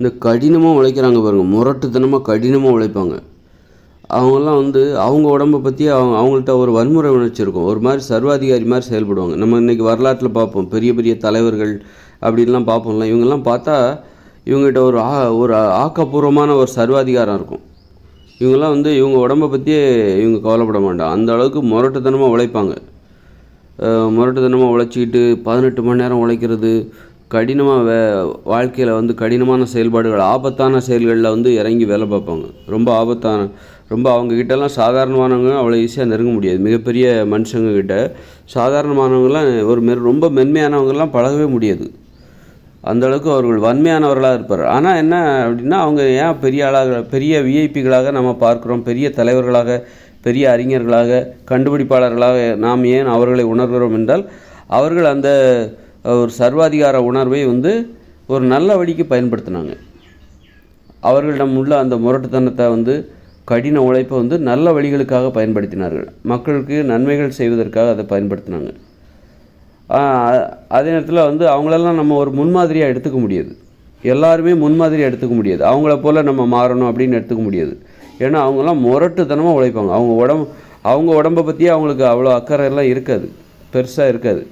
இந்த கடினமாக உழைக்கிறாங்க பாருங்கள் முரட்டுத்தனமாக கடினமாக உழைப்பாங்க. அவங்கெல்லாம் வந்து அவங்க உடம்பை பற்றி அவங்க அவங்கள்ட்ட ஒரு வன்முறை உணர்ச்சி இருக்கும் ஒரு மாதிரி சர்வாதிகாரி மாதிரி செயல்படுவாங்க. நம்ம இன்றைக்கி வரலாற்றில் பார்ப்போம். பெரிய பெரிய தலைவர்கள் அப்படின்லாம் பார்ப்போம்ல. இவங்கெல்லாம் பார்த்தா இவங்ககிட்ட ஒரு ஆ ஒரு ஆக்கப்பூர்வமான ஒரு சர்வாதிகாரம் இருக்கும். இவங்கெல்லாம் வந்து இவங்க உடம்பை பற்றியே இவங்க கவலைப்பட மாட்டாங்க. அந்த அளவுக்கு முரட்டுத்தனமாக உழைப்பாங்க. முரட்டுத்தனமாக உழைச்சிக்கிட்டு பதினெட்டு மணி நேரம் உழைக்கிறது கடினமாக வே வாழ்க்கையில் வந்து கடினமான செயல்பாடுகள் ஆபத்தான செயல்களில் வந்து இறங்கி வேலை பார்ப்பாங்க. ரொம்ப ஆபத்தான ரொம்ப அவங்கக்கிட்டலாம் சாதாரணமானவங்க அவ்வளோ ஈஸியாக நெருங்க முடியாது. மிகப்பெரிய மனுஷங்கக்கிட்ட சாதாரணமானவங்களாம் ஒரு மெ ரொம்ப மென்மையானவங்கெல்லாம் பழகவே முடியாது. அந்தளவுக்கு அவர்கள் வன்மையானவர்களாக இருப்பார். ஆனால் என்ன அப்படின்னா அவங்க ஏன் பெரிய ஆளாக பெரிய விஐபிகளாக நம்ம பார்க்குறோம்? பெரிய தலைவர்களாக பெரிய அறிஞர்களாக கண்டுபிடிப்பாளர்களாக நாம் ஏன் அவர்களை உணர்கிறோம் என்றால் அவர்கள் அந்த ஒரு சர்வாதிகார உணர்வை வந்து ஒரு நல்ல வழிக்கு பயன்படுத்தினாங்க. அவர்களிடம் உள்ள அந்த முரட்டுத்தனத்தை வந்து கடின உழைப்பை வந்து நல்ல வழிகளுக்காக பயன்படுத்தினார்கள். மக்களுக்கு நன்மைகள் செய்வதற்காக அதை பயன்படுத்தினாங்க. அதே நேரத்தில் வந்து அவங்களெல்லாம் நம்ம ஒரு முன்மாதிரியாக எடுத்துக்க முடியாது. எல்லாருமே முன்மாதிரியாக எடுத்துக்க முடியாது. அவங்கள போல் நம்ம மாறணும் அப்படின்னு எடுத்துக்க முடியாது. ஏன்னா அவங்கெல்லாம் முரட்டுத்தனமாக உழைப்பாங்க. அவங்க உடம்பு அவங்க உடம்பை பற்றி அவங்களுக்கு அவ்வளோ அக்கறை எல்லாம் இருக்காது. பெருசாக இருக்காது.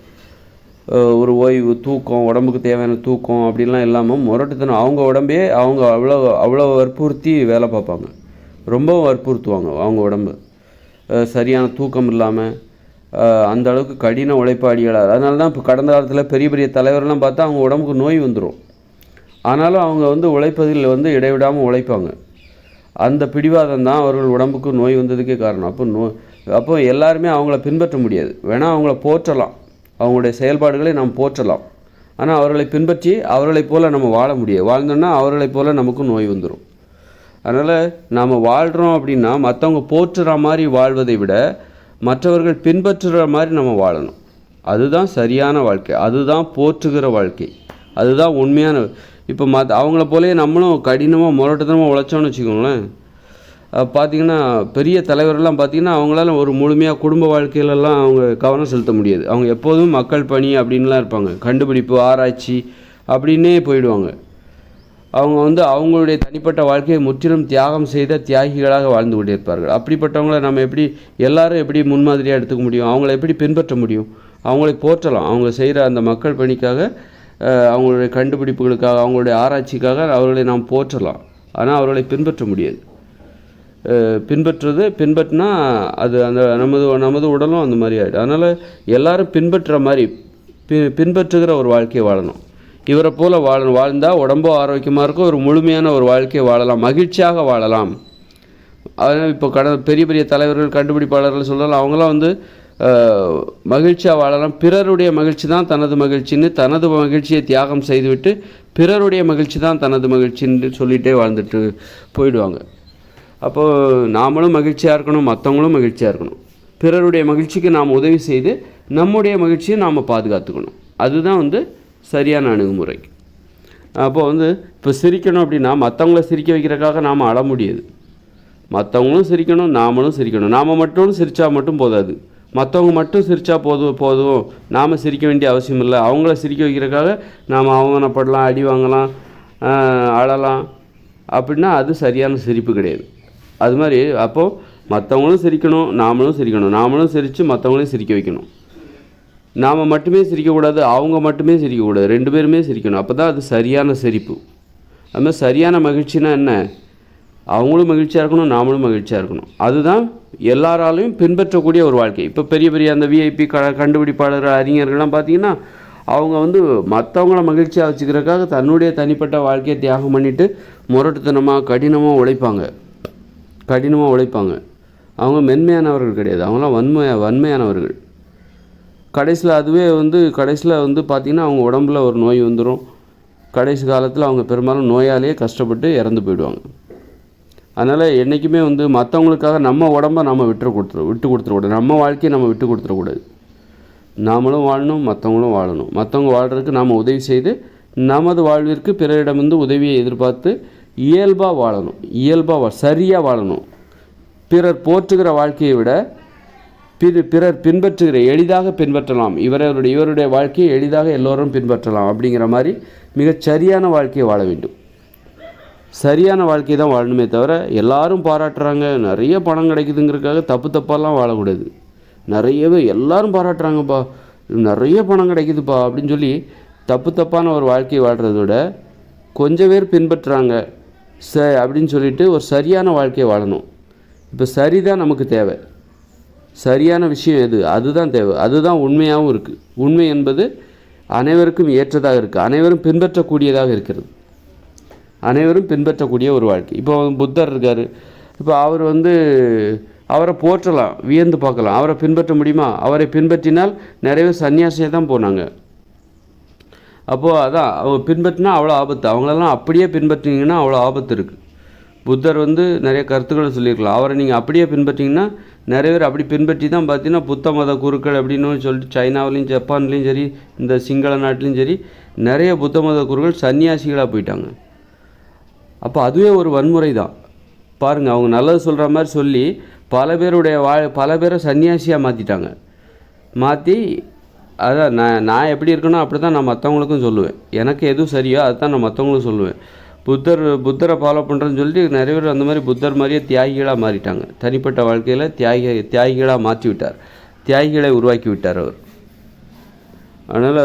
ஒரு ஓய்வு தூக்கம் உடம்புக்கு தேவையான தூக்கம் அப்படிலாம் இல்லாமல் முரட்டுத்தனம். அவங்க உடம்பே அவங்க அவ்வளோ அவ்வளோ வற்புறுத்தி வேலை பார்ப்பாங்க. ரொம்பவும் வற்புறுத்துவாங்க அவங்க உடம்பு. சரியான தூக்கம் இல்லாமல் அந்த அளவுக்கு கடின உழைப்பாடிகளாக அதனால தான் இப்போ கடந்த காலத்தில் பெரிய பெரிய தலைவர்லாம் பார்த்தா அவங்க உடம்புக்கு நோய் வந்துடும் ஆனாலும் அவங்க வந்து உழைப்பதில் வந்து இடைவிடாமல் உழைப்பாங்க. அந்த பிடிவாதம் தான் அவர்கள் உடம்புக்கு நோய் வந்ததுக்கே காரணம். அப்போ நோ அப்போ எல்லாருமே அவங்கள பின்பற்ற முடியாது. வேணால் அவங்கள போற்றலாம். அவங்களுடைய செயல்பாடுகளை நாம் போற்றலாம். ஆனால் அவர்களை பின்பற்றி அவர்களைப் போல் நம்ம வாழ முடியாது. வாழ்ந்தோன்னா அவர்களைப் போல் நமக்கும் நோய் வந்துடும் அதனால் நாம் வாழ்கிறோம் அப்படின்னா மற்றவங்க போற்றுற மாதிரி வாழ்வதை விட மற்றவர்கள் பின்பற்றுற மாதிரி நம்ம வாழணும். அதுதான் சரியான வாழ்க்கை. அதுதான் போற்றுகிற வாழ்க்கை. அதுதான் உண்மையான இப்போ மற்ற அவங்கள போலயே நம்மளும் கடினமாக முரட்டுதனமாக உழைச்சோன்னு வச்சுக்கோங்களேன். பார்த்தீங்கன்னா பெரிய தலைவரெல்லாம் பார்த்தீங்கன்னா அவங்களால ஒரு முழுமையாக குடும்ப வாழ்க்கையிலலாம் அவங்க கவனம் செலுத்த முடியாது. அவங்க எப்போதும் மக்கள் பணி அப்படின்லாம் இருப்பாங்க. கண்டுபிடிப்பு ஆராய்ச்சி அப்படின்னே போயிடுவாங்க. அவங்க வந்து அவங்களுடைய தனிப்பட்ட வாழ்க்கையை முற்றிலும் தியாகம் செய்த தியாகிகளாக வாழ்ந்து கொண்டிருப்பார்கள். அப்படிப்பட்டவங்களை நம்ம எப்படி எல்லாரும் எப்படி முன்மாதிரியாக எடுத்துக்க முடியும்? அவங்கள எப்படி பின்பற்ற முடியும்? அவங்களை போற்றலாம். அவங்க செய்கிற அந்த மக்கள் பணிக்காக அவங்களுடைய கண்டுபிடிப்புகளுக்காக அவங்களுடைய ஆராய்ச்சிக்காக அவர்களை நாம் போற்றலாம். ஆனால் அவர்களை பின்பற்ற முடியாது. பின்பற்றுறது பின்பற்றினா அது அந்த நமது நமது உடலும் அந்த மாதிரி ஆகிடும் அதனால் எல்லோரும் பின்பற்றுற மாதிரி பி பின்பற்றுகிற ஒரு வாழ்க்கையை வாழணும். இவரை போல் வாழ வாழ்ந்தால் உடம்பும் ஆரோக்கியமாக இருக்கும் ஒரு முழுமையான ஒரு வாழ்க்கையை வாழலாம் மகிழ்ச்சியாக வாழலாம். அதனால் இப்போ கடந்த பெரிய பெரிய தலைவர்கள் கண்டுபிடிப்பாளர்கள் சொல்லலாம் அவங்களாம் வந்து மகிழ்ச்சியாக வாழலாம். பிறருடைய மகிழ்ச்சி தான் தனது மகிழ்ச்சின்னு தனது மகிழ்ச்சியை தியாகம் செய்துவிட்டு பிறருடைய மகிழ்ச்சி தான் தனது மகிழ்ச்சின்னு சொல்லிகிட்டே வாழ்ந்துட்டு போயிடுவாங்க. அப்போது நாமளும் மகிழ்ச்சியாக இருக்கணும் மற்றவங்களும் மகிழ்ச்சியாக இருக்கணும். பிறருடைய மகிழ்ச்சிக்கு நாம் உதவி செய்து நம்முடைய மகிழ்ச்சியை நாம் பாதுகாத்துக்கணும். அதுதான் வந்து சரியான அணுகுமுறை. அப்போது வந்து இப்போ சிரிக்கணும் அப்படின்னா மற்றவங்கள சிரிக்க வைக்கிறதுக்காக நாம் அழ முடியாது. மற்றவங்களும் சிரிக்கணும் நாமளும் சிரிக்கணும். நாம் மட்டும் சிரித்தா மட்டும் போதாது. மற்றவங்க மட்டும் சிரித்தா போதும் போதும். நாம் சிரிக்க வேண்டிய அவசியம் இல்லை. அவங்கள சிரிக்க வைக்கிறதுக்காக நாம் அவமானப்படலாம் அடி வாங்கலாம் அழலாம். அப்படின்னா அது சரியான சிரிப்பு கிடையாது. அது மாதிரி அப்போது மற்றவங்களும் சிரிக்கணும் நாமளும் சிரிக்கணும். நாமளும் சிரித்து மற்றவங்களையும் சிரிக்க வைக்கணும். நாம் மட்டுமே சிரிக்கக்கூடாது அவங்க மட்டுமே சிரிக்கக்கூடாது. ரெண்டு பேருமே சிரிக்கணும். அப்போ தான் அது சரியான சிரிப்பு. அது மாதிரி சரியான மகிழ்ச்சினா என்ன? அவங்களும் மகிழ்ச்சியாக இருக்கணும் நாமளும் மகிழ்ச்சியாக இருக்கணும். அதுதான் எல்லாராலையும் பின்பற்றக்கூடிய ஒரு வாழ்க்கை. இப்போ பெரிய பெரிய அந்த விஐபி க கண்டுபிடிப்பாளர் அறிஞர்கள்லாம் பார்த்தீங்கன்னா அவங்க வந்து மற்றவங்கள மகிழ்ச்சியாக வச்சுக்கிறதுக்காக தன்னுடைய தனிப்பட்ட வாழ்க்கையை தியாகம் பண்ணிவிட்டு முரட்டுத்தனமாக கடினமாக உழைப்பாங்க. கடினமாக உழைப்பாங்க. அவங்க மென்மையானவர்கள் கிடையாது. அவங்களாம் வன்மையா வன்மையானவர்கள். கடைசியில் அதுவே வந்து கடைசியில் வந்து பார்த்திங்கன்னா அவங்க உடம்புல ஒரு நோய் வந்துடும் கடைசி காலத்தில் அவங்க பெரும்பாலும் நோயாலேயே கஷ்டப்பட்டு இறந்து போயிடுவாங்க. அதனால் என்றைக்குமே வந்து மற்றவங்களுக்காக நம்ம உடம்ப நம்ம விட்டு கொடுத்துரு விட்டு கொடுத்துடக்கூடாது நம்ம வாழ்க்கையை நம்ம விட்டு கொடுத்துடக்கூடாது நாமளும் வாழணும் மற்றவங்களும் வாழணும். மற்றவங்க வாழ்கிறதுக்கு நாம் உதவி செய்து நமது வாழ்விற்கு பிறரிடமிருந்து உதவியை எதிர்பார்த்து இயல்பாக வாழணும் இயல்பாக வா சரியாக வாழணும். பிறர் போற்றுகிற வாழ்க்கையை விட பிற பிறர் பின்பற்றுகிற எளிதாக பின்பற்றலாம். இவருடைய இவருடைய வாழ்க்கையை எளிதாக எல்லோரும் பின்பற்றலாம் அப்படிங்கிற மாதிரி மிகச் சரியான வாழ்க்கையை வாழ வேண்டும். சரியான வாழ்க்கை தான் வாழணுமே தவிர எல்லாரும் பாராட்டுறாங்க நிறைய பணம் கிடைக்குதுங்கிறதுக்காக தப்பு தப்பாலாம் வாழக்கூடாது. நிறையவே எல்லாரும் பாராட்டுறாங்கப்பா நிறைய பணம் கிடைக்குதுப்பா அப்படின்னு சொல்லி தப்பு தப்பான ஒரு வாழ்க்கையை வாழ்கிறத விட கொஞ்சம் பேர் பின்பற்றுறாங்க. ச அப்படின்னு சொல்லிட்டு ஒரு சரியான வாழ்க்கையை வாழணும். இப்போ சரி தான் நமக்கு தேவை. சரியான விஷயம் எது? அதுதான் தேவை. அதுதான் உண்மையாகவும் இருக்குது உண்மை என்பது அனைவருக்கும் ஏற்றதாக இருக்குது அனைவரும் பின்பற்றக்கூடியதாக இருக்கிறது. அனைவரும் பின்பற்றக்கூடிய ஒரு வாழ்க்கை. இப்போ புத்தர் இருக்கார். இப்போ அவர் வந்து அவரை போற்றலாம் வியந்து பார்க்கலாம். அவரை பின்பற்ற முடியுமா? அவரை பின்பற்றினால் நிறைய பேர் சன்னியாசியாக தான் போனாங்க. அப்போது அதான் அவங்க பின்பற்றினா அவ்வளோ ஆபத்து. அவங்களெல்லாம் அப்படியே பின்பற்றினீங்கன்னா அவ்வளோ ஆபத்து இருக்குது புத்தர் வந்து நிறைய கருத்துக்களை சொல்லியிருக்கலாம். அவரை நீங்கள் அப்படியே பின்பற்றிங்கன்னா நிறைய பேர் அப்படி பின்பற்றி தான் பார்த்தீங்கன்னா புத்த மத குருக்கள் அப்படின்னு சொல்லிட்டு சைனாவிலையும் ஜப்பான்லேயும் சரி இந்த சிங்கள நாட்டிலையும் சரி நிறைய புத்த மத குருக்கள் சன்னியாசிகளாக போயிட்டாங்க. அப்போ அதுவே ஒரு வன்முறை தான். பாருங்கள் அவங்க நல்லது சொல்கிற மாதிரி சொல்லி பல பேருடைய வா பல பேரை சன்னியாசியாக மாற்றிட்டாங்க மாற்றி அதான் நான் நான் எப்படி இருக்கணும் அப்படி தான் நான் மற்றவங்களுக்கும் சொல்லுவேன். எனக்கு எது சரியோ அதுதான் நான் மற்றவங்களுக்கும் சொல்லுவேன். புத்தர் புத்தரை ஃபாலோ பண்ணுறேன்னு சொல்லிட்டு நிறைய பேர் அந்த மாதிரி புத்தர் மாதிரியே தியாகிகளாக மாறிட்டாங்க. தனிப்பட்ட வாழ்க்கையில் தியாகி தியாகிகளாக மாற்றி விட்டார். தியாகிகளை உருவாக்கி விட்டார் அவர். அதனால்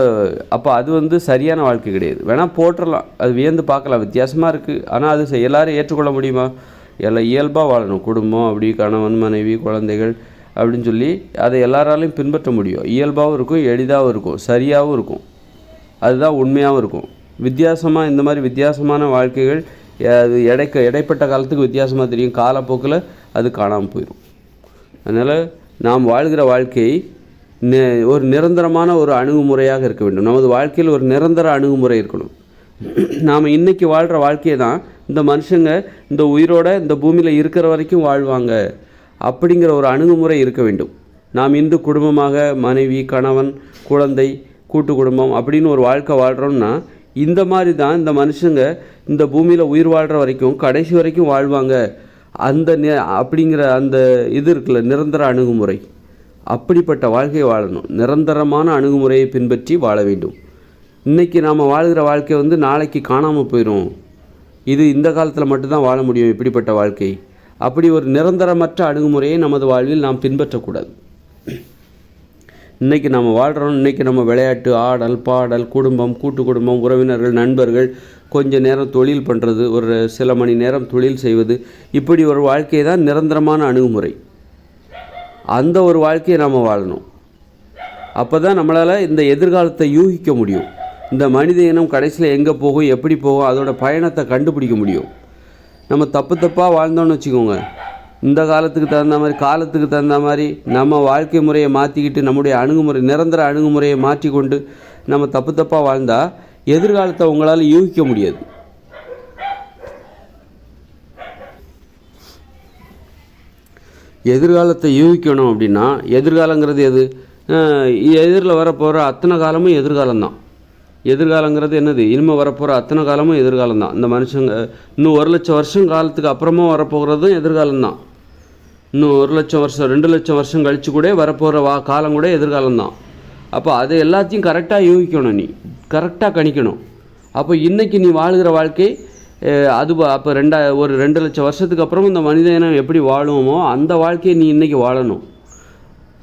அப்போ அது வந்து சரியான வாழ்க்கை கிடையாது. வேணால் போட்டுடலாம் அது வியந்து பார்க்கலாம். வித்தியாசமாக இருக்குது ஆனால் அது எல்லோரும் ஏற்றுக்கொள்ள முடியுமா? எல்லாம் இயல்பாக வாழணும். குடும்பம் அப்படி கணவன் மனைவி குழந்தைகள் அப்படின்னு சொல்லி அதை எல்லாராலையும் பின்பற்ற முடியும். இயல்பாகவும் இருக்கும் எளிதாகவும் இருக்கும் சரியாகவும் இருக்கும். அதுதான் உண்மையாகவும் இருக்கும். வித்தியாசமாக இந்த மாதிரி வித்தியாசமான வாழ்க்கைகள் அது இடைக்க இடைப்பட்ட காலத்துக்கு வித்தியாசமாக தெரியும். காலப்போக்கில் அது காணாமல் போயிடும். அதனால் நாம் வாழ்கிற வாழ்க்கை ஒரு நிரந்தரமான ஒரு அணுகுமுறையாக இருக்க வேண்டும். நமது வாழ்க்கையில் ஒரு நிரந்தர அணுகுமுறை இருக்கணும். நாம் இன்றைக்கி வாழ்கிற வாழ்க்கையை தான் இந்த மனுஷங்க இந்த உயிரோட இந்த பூமியில் இருக்கிற வரைக்கும் வாழ்வாங்க. அப்படிங்கிற ஒரு அணுகுமுறை இருக்க வேண்டும். நாம் இன்று குடும்பமாக மனைவி கணவன் குழந்தை கூட்டு குடும்பம் அப்படின்னு ஒரு வாழ்க்கை வாழ்கிறோம்னா இந்த மாதிரி தான் இந்த மனுஷங்க இந்த பூமியில் உயிர் வாழ்கிற வரைக்கும் கடைசி வரைக்கும் வாழ்வாங்க. அந்த நி- அப்படிங்கிற அந்த இது இருக்குல்ல நிரந்தர அணுகுமுறை. அப்படிப்பட்ட வாழ்க்கையை வாழணும். நிரந்தரமான அணுகுமுறையை பின்பற்றி வாழ வேண்டும். இன்றைக்கி நாம் வாழ்கிற வாழ்க்கை வந்து நாளைக்கு காணாமல் போயிடும் இது இந்த காலத்தில் மட்டும்தான் வாழ முடியும் இப்படிப்பட்ட வாழ்க்கை. அப்படி ஒரு நிரந்தரமற்ற அணுகுமுறையை நமது வாழ்வில் நாம் பின்பற்றக்கூடாது. இன்னைக்கு நம்ம வாழ்கிறோம் இன்றைக்கி நம்ம விளையாட்டு ஆடல் பாடல் குடும்பம் கூட்டு குடும்பம் உறவினர்கள் நண்பர்கள் கொஞ்ச நேரம் தொழில் பண்ணுறது ஒரு சில மணி நேரம் தொழில் செய்வது இப்படி ஒரு வாழ்க்கை தான் நிரந்தரமான அணுகுமுறை. அந்த ஒரு வாழ்க்கையை நாம் வாழணும். அப்போ தான் நம்மளால் இந்த எதிர்காலத்தை யூகிக்க முடியும். இந்த மனித இனம் கடைசியில் எங்கே போகும் எப்படி போகும் அதோட பயணத்தை கண்டுபிடிக்க முடியும். நம்ம தப்பு தப்பாக வாழ்ந்தோம்னு வச்சுக்கோங்க. இந்த காலத்துக்கு தகுந்த மாதிரி காலத்துக்கு தகுந்த மாதிரி நம்ம வாழ்க்கை முறையை மாற்றிக்கிட்டு நம்முடைய அணுகுமுறை நிரந்தர அணுகுமுறையை மாற்றிக்கொண்டு நம்ம தப்பு தப்பாக வாழ்ந்தால் எதிர்காலத்தை உங்களால் யூகிக்க முடியாது. எதிர்காலத்தை யூகிக்கணும் அப்படின்னா எதிர்காலங்கிறது எது? எதிரில் வரப்போகிற அத்தனை காலமும் எதிர்காலம்தான். எதிர்காலங்கிறது என்னது? இனிமேல் வரப்போகிற அத்தனை காலமும் எதிர்காலம் தான் இந்த மனுஷங்க இன்னும் ஒரு லட்சம் வருஷம் காலத்துக்கு அப்புறமா வரப்போகிறதும் எதிர்காலம் தான் இன்னும் ஒரு லட்சம் வருஷம் ரெண்டு லட்சம் வருஷம் கழிச்சு கூட வரப்போகிற வா காலம் கூட எதிர்காலம் தான் அப்போ அது எல்லாத்தையும் கரெக்டாக யூகிக்கணும் நீ. கரெக்டாக கணிக்கணும். அப்போ இன்றைக்கி நீ வாழ்கிற வாழ்க்கை அது அப்போ ரெண்டா ஒரு ரெண்டு லட்சம் வருஷத்துக்கு அப்புறம் இந்த மனித இனம் எப்படி வாழுவோமோ அந்த வாழ்க்கையை நீ இன்றைக்கி வாழணும்.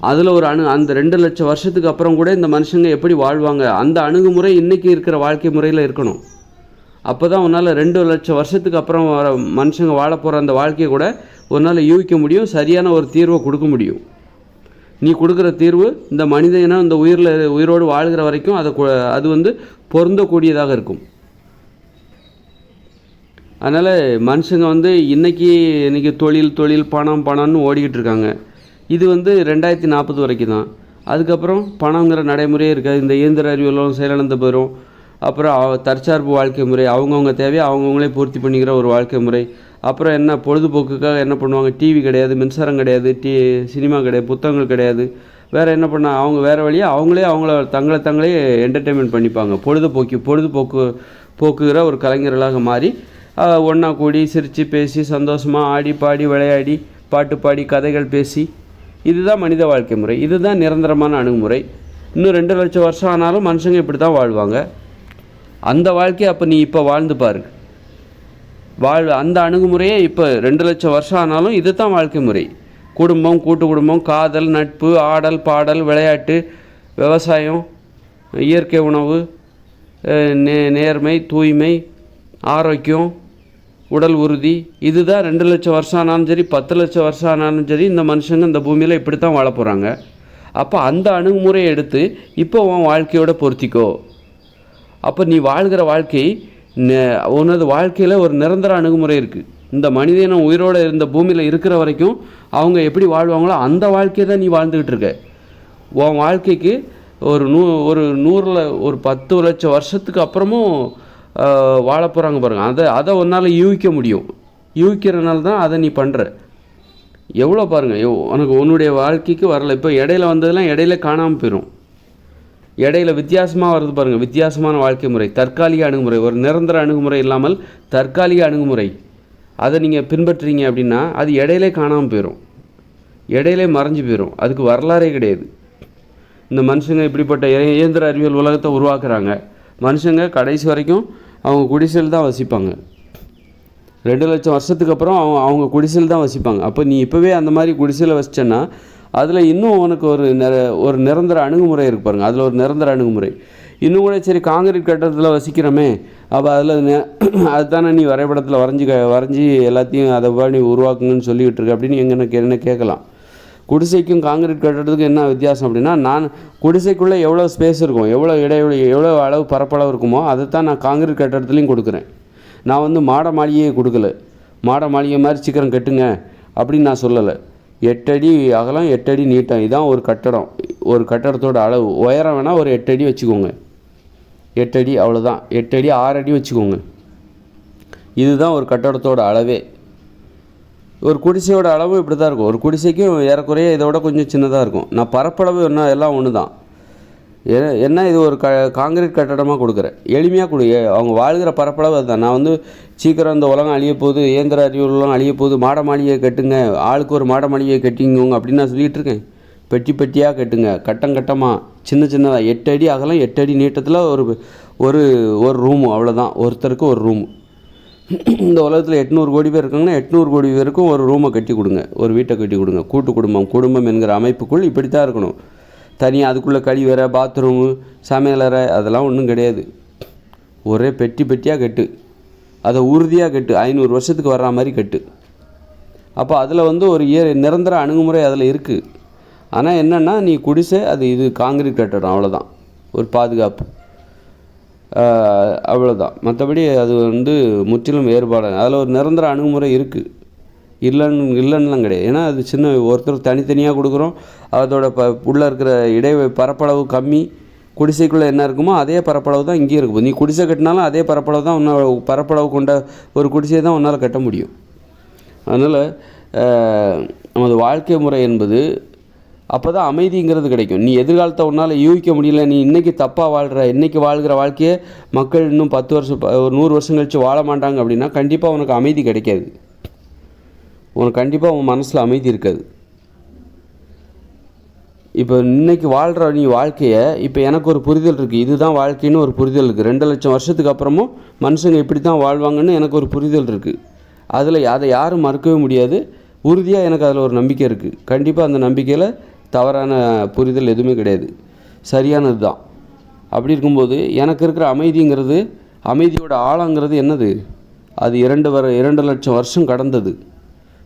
அதில் ஒரு அணு அந்த ரெண்டு லட்சம் வருஷத்துக்கு அப்புறம் கூட இந்த மனுஷங்க எப்படி வாழ்வாங்க? அந்த அணுகுமுறை இன்னைக்கு இருக்கிற வாழ்க்கை முறையில் இருக்கணும். அப்போ தான் உன்னால் ரெண்டு லட்சம் வருஷத்துக்கு அப்புறம் வர மனுஷங்க வாழ போகிற அந்த வாழ்க்கையை கூட உன்னால் யூகிக்க முடியும் சரியான ஒரு தீர்வை கொடுக்க முடியும். நீ கொடுக்குற தீர்வு இந்த மனித இனம் இந்த உயிரில் உயிரோடு வாழ்கிற வரைக்கும் அதை அது வந்து பொருந்தக்கூடியதாக இருக்கும். அதனால் மனுஷங்க வந்து இன்றைக்கி இன்றைக்கி தொழில் தொழில் பணம் பணம்னு ஓடிக்கிட்டு இருக்காங்க. இது வந்து ரெண்டாயிரத்தி நாற்பது வரைக்கும் தான் அதுக்கப்புறம் பணங்கிற நடைமுறையே இருக்காது. இந்த இயந்திர அறிவியலும் செயலிழந்து போயிடும் அப்புறம் தற்சார்பு வாழ்க்கை முறை அவங்கவுங்க தேவையை அவங்கவுங்களே பூர்த்தி பண்ணிக்கிற ஒரு வாழ்க்கை முறை. அப்புறம் என்ன பொழுதுபோக்குக்காக என்ன பண்ணுவாங்க? டிவி கிடையாது மின்சாரம் கிடையாது டி சினிமா கிடையாது புத்தகங்கள் கிடையாது. வேறு என்ன பண்ண அவங்க வேறு வழியாக அவங்களே அவங்கள தங்களை தங்களே என்டர்டெயின்மெண்ட் பண்ணிப்பாங்க. பொழுதுபோக்கி பொழுதுபோக்கு போக்குகிற ஒரு கலைஞர்களாக மாறி ஒன்றா கூடி சிரித்து பேசி சந்தோஷமாக ஆடி பாடி விளையாடி பாட்டு பாடி கதைகள் பேசி இதுதான் மனித வாழ்க்கை முறை இதுதான் நிரந்தரமான அணுகுமுறை. இன்னும் ரெண்டு லட்சம் வருஷம் ஆனாலும் மனுஷங்க இப்படி தான் வாழ்வாங்க. அந்த வாழ்க்கையை அப்போ நீ இப்போ வாழ்ந்து பாரு. வாழ் அந்த அணுகுமுறையே இப்போ ரெண்டு லட்சம் வருஷம் ஆனாலும் இது தான் வாழ்க்கை முறை. குடும்பம் கூட்டு குடும்பம் காதல் நட்பு ஆடல் பாடல் விளையாட்டு விவசாயம் இயற்கை உணவு நே நேர்மை தூய்மை ஆரோக்கியம் உடல் உறுதி இதுதான் ரெண்டு லட்சம் வருஷம் ஆனாலும் சரி பத்து லட்சம் வருஷம் ஆனாலும் சரி இந்த மனுஷங்க இந்த பூமியில் இப்படி தான் வாழ போகிறாங்க அப்போ அந்த அணுகுமுறையை எடுத்து இப்போ உன் வாழ்க்கையோட பொருத்திக்கோ. அப்போ நீ வாழ்கிற வாழ்க்கை நெ- உனது வாழ்க்கையில் ஒரு நிரந்தர அணுகுமுறை இருக்குது இந்த மனிதனும் உயிரோடு இருந்த பூமியில் இருக்கிற வரைக்கும் அவங்க எப்படி வாழ்வாங்களோ அந்த வாழ்க்கையை தான் நீ வாழ்ந்துக்கிட்டு இருக்க. உன் வாழ்க்கைக்கு ஒரு நூ ஒரு நூறில் ஒரு பத்து லட்சம் வருஷத்துக்கு அப்புறமும் வாழ போகிறாங்க பாருங்க. அதை அதை உன்னால் யூகிக்க முடியும். யூகிக்கிறனால தான் அதை நீ பண்ணுற எவ்வளோ பாருங்கள் எவ் உனக்கு உன்னுடைய வாழ்க்கைக்கு வரல. இப்போ இடையில வந்ததெல்லாம் இடையில காணாமல் போயிடும் இடையில வித்தியாசமாக வருது பாருங்கள் வித்தியாசமான வாழ்க்கை முறை தற்காலிக அணுகுமுறை. ஒரு நிரந்தர அணுகுமுறை இல்லாமல் தற்காலிக அணுகுமுறை. அதை நீங்கள் பின்பற்றுறீங்க அப்படின்னா அது இடையிலே காணாமல் போயிடும் இடையிலே மறைஞ்சு போயிடும் அதுக்கு வரலாறே கிடையாது. இந்த மனுஷங்க இப்படிப்பட்ட இயந்திர அறிவியல் உலகத்தை உருவாக்குறாங்க. மனுஷங்க கடைசி வரைக்கும் அவங்க குடிசையில் தான் வசிப்பாங்க. ரெண்டு லட்சம் வருஷத்துக்கு அப்புறம் அவங்க அவங்க குடிசையில் தான் வசிப்பாங்க. அப்போ நீ இப்போவே அந்த மாதிரி குடிசையில் வசிச்சேன்னா அதில் இன்னும் உனக்கு ஒரு நிர ஒரு நிரந்தர அணுகுமுறை இருக்கு பாருங்க. அதில் ஒரு நிரந்தர அணுகுமுறை. இன்னும் கூட சரி காங்கிரீட் கட்டடத்தில் வசிக்கிறோமே அப்போ அதில் அதுதானே நீ வரைபடத்தில் வரைஞ்சி க வரைஞ்சி எல்லாத்தையும் அதை நீ உருவாக்குங்கன்னு சொல்லிக்கிட்டு இருக்க அப்படின்னு எங்கே எனக்கு என்ன கேட்கலாம். குடிசைக்கும் காங்கிரீட் கட்டடத்துக்கும் என்ன வித்தியாசம் அப்படின்னா நான் குடிசைக்குள்ளே எவ்வளோ ஸ்பேஸ் இருக்கும் எவ்வளோ இடைவெளி எவ்வளோ அளவு பரப்பளவு இருக்குமோ அதை தான் நான் காங்கிரீட் கட்டடத்துலையும் கொடுக்குறேன். நான் வந்து மாட மாளிகையை கொடுக்கல. மாட மாளிகை மாதிரி சீக்கிரம் கட்டுங்க அப்படின்னு நான் சொல்லலை. எட்டடி அகலம் எட்டடி நீட்டம் இதான் ஒரு கட்டடம். ஒரு கட்டடத்தோட அளவு. உயரம் வேணால் ஒரு எட்டடி வச்சுக்கோங்க. எட்டடி அவ்வளோதான் எட்டடி ஆறடி வச்சுக்கோங்க. இதுதான் ஒரு கட்டடத்தோட அளவே. ஒரு குடிசையோட அளவு இப்படி தான் இருக்கும். ஒரு குடிசைக்கும் ஏறக்குறைய இதோட கொஞ்சம் சின்னதாக இருக்கும். நான் பரப்பளவு என்ன எல்லாம் ஒன்று தான் ஏ- என்ன இது ஒரு க காங்கிரீட் கட்டடமாக கொடுக்குறேன்? எளிமையாக கொடு. அவங்க வாழ்கிற பரப்பளவு அதுதான். நான் வந்து சீக்கிரம் இந்த உலகம் அழிய போகுது இயந்திர அறிவுலாம் அழிய போகுது மாட மாளிகையை கட்டுங்க ஆளுக்கு ஒரு மாட மாளிகையை கட்டிங்கோங்க அப்படின்னு நான் சொல்லிகிட்டு இருக்கேன். பெட்டி பெட்டியாக கட்டுங்க. கட்டம் கட்டமாக சின்ன சின்னதாக எட்டு அடி அகலம் எட்டு அடி நீட்டத்தில் ஒரு ஒரு ஒரு ரூமு அவ்வளோதான் ஒருத்தருக்கு ஒரு ரூமு இந்த உலகத்தில் எட்நூறு கோடி பேர் இருக்காங்கன்னா எட்நூறு கோடி பேருக்கும் ஒரு ரூமை கட்டி கொடுங்க. ஒரு வீட்டை கட்டி கொடுங்க. கூட்டு குடும்பம் குடும்பம் என்கிற அமைப்புக்குள் இப்படி தான் இருக்கணும். தனியாக அதுக்குள்ளே கழிவறை பாத்ரூமு சமையலறை அதெல்லாம் ஒன்றும் கிடையாது. ஒரே பெட்டி பெட்டியாக கட்டு. அதை உறுதியாக கட்டு. ஐநூறு வருஷத்துக்கு வர்ற மாதிரி கட்டு. அப்போ அதில் வந்து ஒரு இயர் நிரந்தர அணுகுமுறை அதில் இருக்குது ஆனால் என்னென்னா நீ குடிசை அது இது காங்கிரீட் கட்டடம் அவ்வளோதான் ஒரு பாதுகாப்பு. அவ்வளோதான் மற்றபடி அது வந்து முற்றிலும் வேறுபாடு அதில் ஒரு நிரந்தர அணுகுமுறை இருக்குது இல்லைன்னு இல்லைன்னுலாம் கிடையாது. ஏன்னா அது சின்ன ஒருத்தர் தனித்தனியாக கொடுக்குறோம். அதோட ப உள்ளே இருக்கிற இடை பரப்பளவு கம்மி. குடிசைக்குள்ளே என்ன இருக்குமோ அதே பரப்பளவு தான் இங்கேயும் இருக்கும். நீ குடிசை கட்டினாலும் அதே பரப்பளவு தான் உன்னால் பரப்பளவு கொண்ட ஒரு குடிசையை தான் உன்னால் கட்ட முடியும். அதனால் நமது வாழ்க்கை முறை என்பது அப்போ தான் அமைதிங்கிறது கிடைக்கும். நீ எதிர்காலத்தை உன்னால் யூகிக்க முடியல நீ இன்றைக்கி தப்பாக வாழ்கிற இன்றைக்கி வாழ்கிற வாழ்க்கையை மக்கள் இன்னும் பத்து வருஷம் ஒரு நூறு வருஷம் கழித்து வாழ மாட்டாங்க அப்படின்னா கண்டிப்பாக உனக்கு அமைதி கிடைக்காது. உனக்கு கண்டிப்பாக உன் மனசில் அமைதி இருக்காது. இப்போ இன்னைக்கு வாழ்கிற நீ வாழ்க்கையை இப்போ எனக்கு ஒரு புரிதல் இருக்குது இதுதான் வாழ்க்கைன்னு ஒரு புரிதல் இருக்குது ரெண்டு லட்சம் வருஷத்துக்கு அப்புறமும் மனுஷங்க இப்படி தான் வாழ்வாங்கன்னு எனக்கு ஒரு புரிதல் இருக்குது அதில் அதை யாரும் மறுக்கவே முடியாது. உறுதியாக எனக்கு அதில் ஒரு நம்பிக்கை இருக்குது கண்டிப்பாக அந்த நம்பிக்கையில் தவறான புரிதல் எதுவுமே கிடையாது. சரியானது தான் அப்படி இருக்கும்போது எனக்கு இருக்கிற அமைதிங்கிறது அமைதியோட ஆழங்கிறது என்னது? அது இரண்டு வர இரண்டு லட்சம் வருஷம் கடந்தது.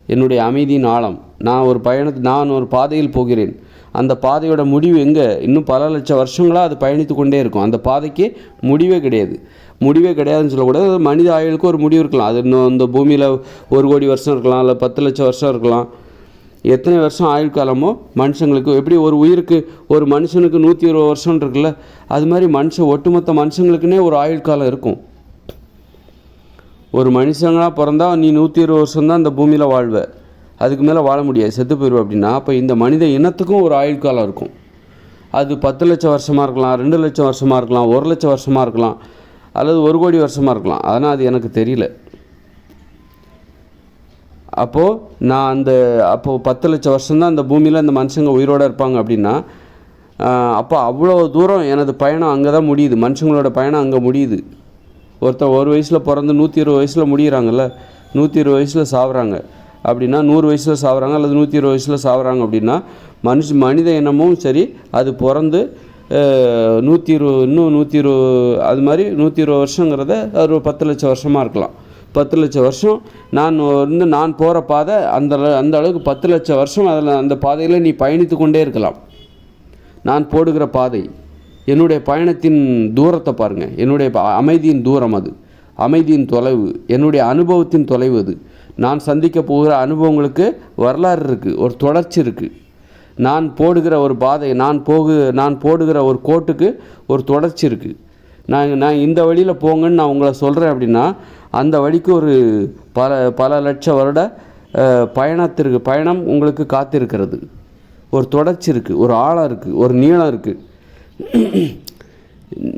என்னுடைய அமைதியின் ஆழம். நான் ஒரு பயணத்து நான் ஒரு பாதையில் போகிறேன். அந்த பாதையோட முடிவு எங்கே? இன்னும் பல லட்சம் வருஷங்களாக அது பயணித்து கொண்டே இருக்கும். அந்த பாதைக்கு முடிவே கிடையாது. முடிவே கிடையாதுன்னு சொல்லக்கூடாது மனித ஆயுளுக்கு ஒரு முடிவு இருக்கலாம். அது இன்னும் இந்த பூமியில் ஒரு கோடி வருஷம் இருக்கலாம் இல்லை பத்து லட்சம் வருஷம் இருக்கலாம். எத்தனை வருஷம் ஆயுள் காலமோ மனுஷங்களுக்கு எப்படி ஒரு உயிருக்கு ஒரு மனுஷனுக்கு நூற்றி இருபது வருஷம் இருக்குல்ல அது மாதிரி மனுஷன் ஒட்டுமொத்த மனுஷங்களுக்குன்னே ஒரு ஆயுள் காலம் இருக்கும். ஒரு மனுஷங்களாக பிறந்தா நீ நூற்றி இருபது வருஷம் தான் இந்த பூமியில் வாழ்வ. அதுக்கு மேலே வாழ முடியாது செத்து போயிடுவ அப்படின்னா அப்போ இந்த மனித இனத்துக்கும் ஒரு ஆயுள் காலம் இருக்கும். அது பத்து லட்சம் வருஷமாக இருக்கலாம் ரெண்டு லட்சம் வருஷமாக இருக்கலாம் ஒரு லட்சம் வருஷமாக இருக்கலாம் அல்லது ஒரு கோடி வருஷமாக இருக்கலாம். ஆனால் அது எனக்கு தெரியல. அப்போது நான் அந்த அப்போது பத்து லட்சம் வருஷம்தான் அந்த பூமியில் இந்த மனுஷங்க உயிரோடு இருப்பாங்க அப்படின்னா அப்போ அவ்வளோ தூரம் எனது பயணம் அங்கே தான் முடியுது. மனுஷங்களோட பயணம் அங்கே முடியுது. ஒருத்தர் ஒரு வயசில் பிறந்து நூற்றி இருபது வயசில் முடிகிறாங்கல்ல நூற்றி இருபது வயசில் சாகுறாங்க அப்படின்னா நூறு வயசில் சாகுறாங்க அல்லது நூற்றி இருபது வயசில் சாகுறாங்க அப்படின்னா மனுஷ மனித இனமும் சரி அது பிறந்து நூற்றி இருபது இன்னும் நூற்றி இருபது அது மாதிரி நூற்றி இருபது வருஷங்கிறத ஒரு பத்து லட்சம் வருஷமாக இருக்கலாம். பத்து லட்சம் வருஷம். நான் வந்து நான் போகிற பாதை அந்த அந்த அளவுக்கு பத்து லட்சம் வருஷம் அதில் அந்த பாதையில் நீ பயணித்து கொண்டே இருக்கலாம். நான் போடுகிற பாதை என்னுடைய பயணத்தின் தூரத்தை பாருங்கள் என்னுடைய அமைதியின் தூரம் அது. அமைதியின் தொலைவு என்னுடைய அனுபவத்தின் தொலைவு அது. நான் சந்திக்க போகிற அனுபவங்களுக்கு வரலாறு இருக்குது ஒரு தொடர்ச்சி இருக்குது நான் போடுகிற ஒரு பாதை நான் போகு நான் போடுகிற ஒரு கோட்டுக்கு ஒரு தொடர்ச்சி இருக்குது நான் நான் இந்த வழியில் போங்கன்னு நான் உங்களை சொல்கிறேன் அப்படின்னா அந்த வழிக்கு ஒரு பல பல லட்ச வருட பயணத்திற்கு பயணம் உங்களுக்கு காத்திருக்கிறது. ஒரு தொடர்ச்சி இருக்குது ஒரு ஆழம் இருக்குது ஒரு நீளம் இருக்குது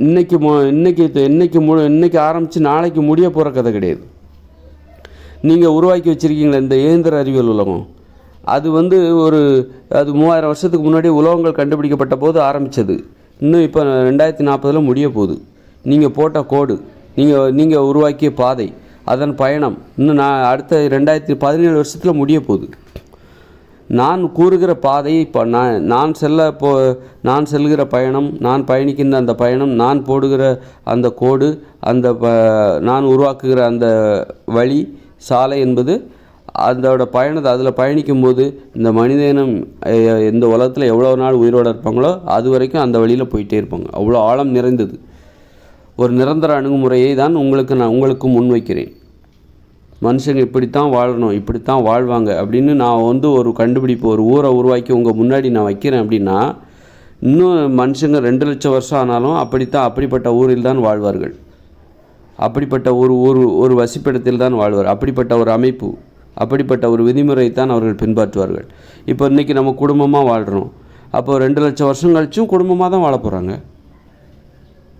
இன்னைக்கு மு இன்னைக்கு இன்னைக்கு மு இன்னைக்கு ஆரம்பித்து நாளைக்கு முடிய போகிற கதை கிடையாது. நீங்கள் உருவாக்கி வச்சுருக்கீங்களே இந்த இயந்திர அறிவியல் உலகம். அது வந்து ஒரு அது மூவாயிரம் வருஷத்துக்கு முன்னாடி உலகங்கள் கண்டுபிடிக்கப்பட்ட போது ஆரம்பித்தது இன்னும் இப்போ ரெண்டாயிரத்தி நாற்பதில் முடிய போகுது. நீங்கள் போட்ட கோடு நீங்கள் நீங்கள் உருவாக்கிய பாதை அதன் பயணம் இன்னும் நான் அடுத்த ரெண்டாயிரத்தி பதினேழு வருஷத்தில் முடிய போகுது. நான் கூறுகிற பாதை இப்போ நான் நான் செல்ல போ நான் செல்கிற பயணம் நான் பயணிக்கின்ற அந்த பயணம் நான் போடுகிற அந்த கோடு அந்த ப நான் உருவாக்குகிற அந்த வழி சாலை என்பது அதோட பயணத்தை அதில் பயணிக்கும்போது இந்த மனிதனம் இந்த உலகத்தில் எவ்வளோ நாள் உயிரோடு இருப்பாங்களோ அது வரைக்கும் அந்த வழியில் போயிட்டே இருப்பாங்க. அவ்வளோ ஆழம் நிறைந்தது. ஒரு நிரந்தர அணுகுமுறையை தான் உங்களுக்கு நான் உங்களுக்கு முன்வைக்கிறேன் மனுஷங்க இப்படித்தான் வாழணும் இப்படித்தான் வாழ்வாங்க அப்படின்னு நான் வந்து ஒரு கண்டுபிடிப்பு ஒரு ஊரை உருவாக்கி உங்கள் முன்னாடி நான் வைக்கிறேன் அப்படின்னா இன்னும் மனுஷங்க ரெண்டு லட்சம் வருஷம் ஆனாலும் அப்படித்தான் அப்படிப்பட்ட ஊரில் தான் வாழ்வார்கள். அப்படிப்பட்ட ஒரு ஒரு ஒரு வசிப்பிடத்தில் தான் வாழ்வார். அப்படிப்பட்ட ஒரு அமைப்பு அப்படிப்பட்ட ஒரு விதிமுறை தான் அவர்கள் பின்பற்றுவார்கள். இப்போ இன்றைக்கி நம்ம குடும்பமாக வாழ்கிறோம் அப்போ ரெண்டு லட்சம் வருஷம் கழிச்சும் குடும்பமாக தான் வாழ போகிறாங்க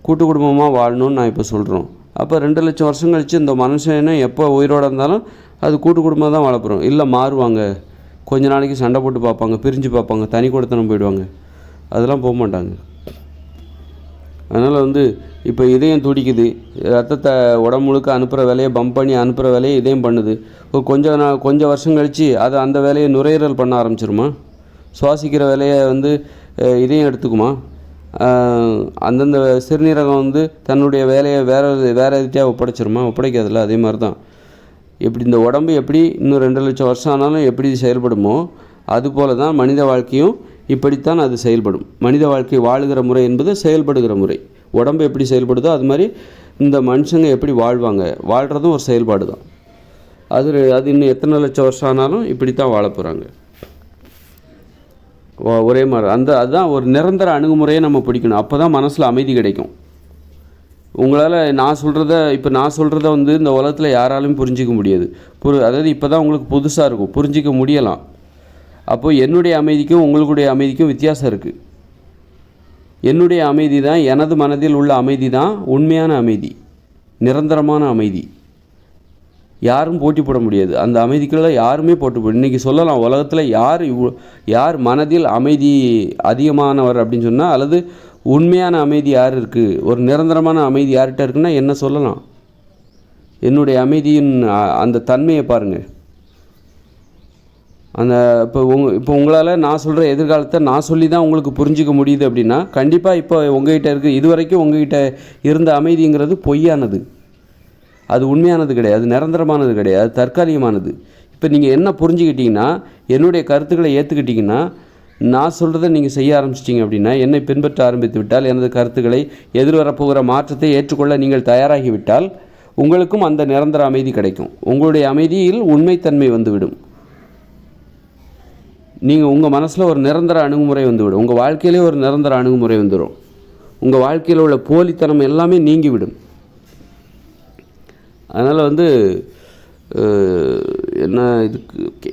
கூட்டு குடும்பமாக வாழணும்னு நான் இப்போ சொல்கிறோம் அப்போ ரெண்டு லட்சம் வருஷம் கழித்து இந்த மனுஷன் எப்போ உயிரோடு இருந்தாலும் அது கூட்டு குடும்பம் தான் வளர்ப்புறோம் இல்லை மாறுவாங்க. கொஞ்ச நாளைக்கு சண்டை போட்டு பார்ப்பாங்க பிரிஞ்சு பார்ப்பாங்க தனி கொடுத்தனம் போயிடுவாங்க. அதெல்லாம் போக மாட்டாங்க. அதனால் வந்து இப்போ இதயம் துடிக்குது. ரத்தத்தை உடம்பு முழுக்க அனுப்புகிற வேலையை பம்ப் பண்ணி அனுப்புகிற வேலையை இதயம் பண்ணுது. ஒரு கொஞ்சம் நான் கொஞ்சம் வருஷம் கழித்து அது அந்த வேலையை நுரையீரல் பண்ண ஆரம்பிச்சிருமா? சுவாசிக்கிற வேலையை வந்து இதயம் எடுத்துக்குமா? அந்தந்த சிறுநீரகம் வந்து தன்னுடைய வேலையை வேறு வேறு எதுக்கிட்டே ஒப்படைச்சிருமா? ஒப்படைக்காதுல்ல அதே மாதிரி தான் எப்படி இந்த உடம்பு எப்படி இன்னும் ரெண்டு லட்சம் வருஷம் ஆனாலும் எப்படி செயல்படுமோ அதுபோல தான் மனித வாழ்க்கையும் இப்படித்தான் அது செயல்படும். மனித வாழ்க்கை வாழுகிற முறை என்பது செயல்படுகிற முறை. உடம்பு எப்படி செயல்படுதோ அது மாதிரி இந்த மனுஷங்க எப்படி வாழ்வாங்க? வாழ்கிறதும் ஒரு செயல்பாடு தான் அது அது இன்னும் எத்தனை லட்சம் வருஷம் ஆனாலும் இப்படித்தான் வாழ போகிறாங்க ஒரே மாதிரி. அந்த அதுதான் ஒரு நிரந்தர அணுகுமுறையை நம்ம பிடிக்கணும். அப்போ தான் மனசில் அமைதி கிடைக்கும். உங்களால் நான் சொல்கிறத இப்போ நான் சொல்கிறத வந்து இந்த உலகத்தில் யாராலும் புரிஞ்சிக்க முடியாது. புரி அதாவது இப்போ தான் உங்களுக்கு புதுசாக இருக்கும். புரிஞ்சிக்க முடியலாம். அப்போது என்னுடைய அமைதிக்கும் உங்களுடைய அமைதிக்கும் வித்தியாசம் இருக்குது என்னுடைய அமைதி தான் எனது மனதில் உள்ள அமைதி தான் உண்மையான அமைதி. நிரந்தரமான அமைதி. யாரும் போட்டி போட முடியாது. அந்த அமைதிக்குள்ளே யாருமே போட்டு இன்றைக்கி சொல்லலாம் உலகத்தில் யார் இவ்வளோ யார் மனதில் அமைதி அதிகமானவர் அப்படின்னு சொன்னால் அல்லது உண்மையான அமைதி யார் இருக்குது ஒரு நிரந்தரமான அமைதி யார்கிட்ட இருக்குன்னா என்ன சொல்லலாம்? என்னுடைய அமைதியின் அந்த தன்மையை பாருங்கள் அந்த இப்போ உங் இப்போ உங்களால் நான் சொல்கிற எதிர்காலத்தை நான் சொல்லி தான் உங்களுக்கு புரிஞ்சிக்க முடியுது அப்படின்னா கண்டிப்பாக இப்போ உங்ககிட்ட இருக்குது இது வரைக்கும் உங்ககிட்ட இருந்த அமைதிங்கிறது பொய்யானது. அது உண்மையானது கிடையாது நிரந்தரமானது கிடையாது தற்காலிகமானது. இப்போ நீங்கள் என்ன புரிஞ்சுக்கிட்டீங்கன்னா என்னுடைய கருத்துக்களை ஏற்றுக்கிட்டீங்கன்னா நான் சொல்கிறத நீங்கள் செய்ய ஆரம்பிச்சிட்டிங்க அப்படின்னா என்னை பின்பற்ற ஆரம்பித்து விட்டால் எனது கருத்துக்களை எதிர்வரப்போகிற மாற்றத்தை ஏற்றுக்கொள்ள நீங்கள் தயாராகிவிட்டால் உங்களுக்கும் அந்த நிரந்தர அமைதி கிடைக்கும். உங்களுடைய அமைதியில் உண்மைத்தன்மை வந்துவிடும். நீங்கள் உங்கள் மனசில் ஒரு நிரந்தர அணுகுமுறை வந்துவிடும். உங்கள் வாழ்க்கையிலே ஒரு நிரந்தர அணுகுமுறை வந்துடும் உங்கள் வாழ்க்கையில் உள்ள போலித்தனம் எல்லாமே நீங்கிவிடும். அதனால் வந்து என்ன இதுக்கு ஓகே